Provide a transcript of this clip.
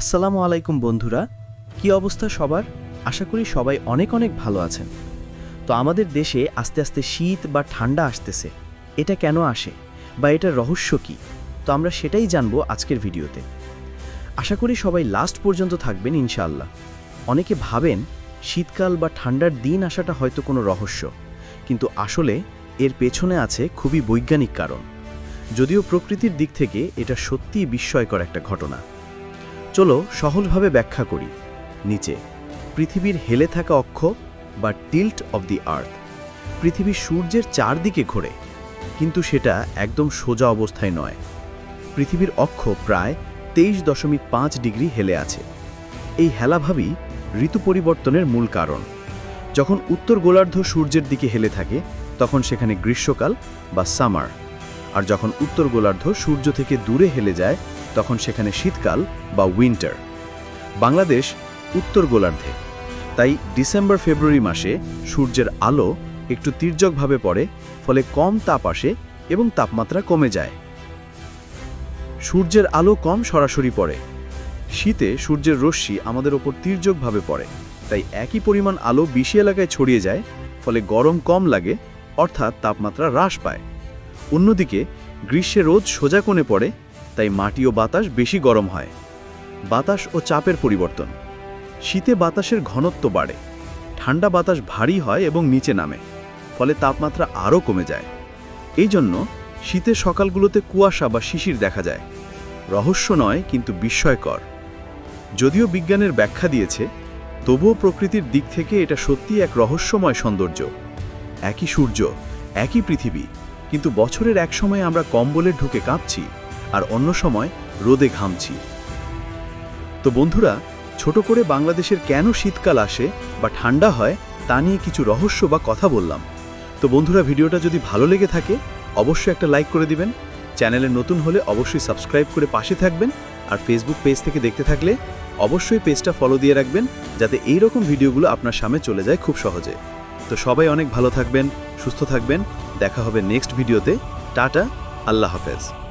আসসালামু আলাইকুম বন্ধুরা, কি অবস্থা সবার? আশা করি সবাই অনেক অনেক ভালো আছেন। তো আমাদের দেশে আস্তে আস্তে শীত বা ঠান্ডা আসতেছে, এটা কেন আসে বা এটার রহস্য কি? তো আমরা সেটাই জানব আজকের ভিডিওতে। আশা করি সবাই লাস্ট পর্যন্ত থাকবেন ইনশাআল্লাহ। অনেকে ভাবেন শীতকাল বা ঠান্ডার দিন আসাটা হয়তো কোনো রহস্য, কিন্তু আসলে এর পেছনে আছে খুবই বৈজ্ঞানিক কারণ। যদিও প্রকৃতির দিক থেকে এটা সত্যিই বিস্ময়কর একটা ঘটনা। চলো সহজভাবে ব্যাখ্যা করি। নিচে, পৃথিবীর হেলে থাকা অক্ষ বা টিল্ট অব দি আর্থ। পৃথিবী সূর্যের চারদিকে ঘোরে, কিন্তু সেটা একদম সোজা অবস্থায় নয়। পৃথিবীর অক্ষ প্রায় তেইশ দশমিক পাঁচ ডিগ্রি হেলে আছে। এই হেলাভাবই ঋতু পরিবর্তনের মূল কারণ। যখন উত্তর গোলার্ধ সূর্যের দিকে হেলে থাকে, তখন সেখানে গ্রীষ্মকাল বা সামার। আর যখন উত্তর গোলার্ধ সূর্য থেকে দূরে হেলে যায় তখন সেখানে শীতকাল বা উইন্টার বাংলাদেশ উত্তর গোলার্ধে। তাই ডিসেম্বর ফেব্রুয়ারি মাসে সূর্যের আলো একটু তির্যকভাবে পড়ে, ফলে কম তাপ আসে এবং তাপমাত্রা কমে যায়। সূর্যের আলো কম সরাসরি পড়ে। শীতে সূর্যের রশ্মি আমাদের ওপর তির্যকভাবে পড়ে। তাই একই পরিমাণ আলো বেশি এলাকায় ছড়িয়ে যায়, ফলে গরম কম লাগে, অর্থাৎ তাপমাত্রা হ্রাস পায়। অন্যদিকে গ্রীষ্মে রোদ সোজা কোণে পড়ে তাই মাটি ও বাতাস বেশি গরম হয়। বাতাস ও চাপের পরিবর্তন। শীতে বাতাসের ঘনত্ব বাড়ে। ঠান্ডা বাতাস ভারী হয় এবং নিচে নামে, ফলে তাপমাত্রা আরও কমে যায়। এই জন্য শীতের সকালগুলোতে কুয়াশা বা শিশির দেখা যায়। রহস্য নয়, কিন্তু বিস্ময়কর। যদিও বিজ্ঞানের ব্যাখ্যা দিয়েছে, তবুও প্রকৃতির দিক থেকে এটা সত্যি এক রহস্যময় সৌন্দর্য। একই সূর্য, একই পৃথিবী, কিন্তু বছরের এক সময় আমরা কম্বলে ঢুকে কাঁপছি। আর অন্য সময় রোদে ঘামছি। তো বন্ধুরা, ছোট করে বাংলাদেশের কেন শীতকাল আসে বা ঠান্ডা হয় তা নিয়ে কিছু রহস্য বা কথা বললাম। তো বন্ধুরা, ভিডিওটা যদি ভালো লেগে থাকে, অবশ্যই একটা লাইক করে দিবেন। চ্যানেলে নতুন হলে অবশ্যই সাবস্ক্রাইব করে পাশে থাকবেন আর ফেসবুক পেজ থেকে দেখতে থাকলে অবশ্যই পেজটা ফলো দিয়ে রাখবেন যাতে এই রকম ভিডিওগুলো আপনার সামনে চলে যায় খুব সহজে। তো সবাই অনেক ভালো থাকবেন, সুস্থ থাকবেন। দেখা হবে নেক্সট ভিডিওতে। টাটা, আল্লাহ হাফেজ।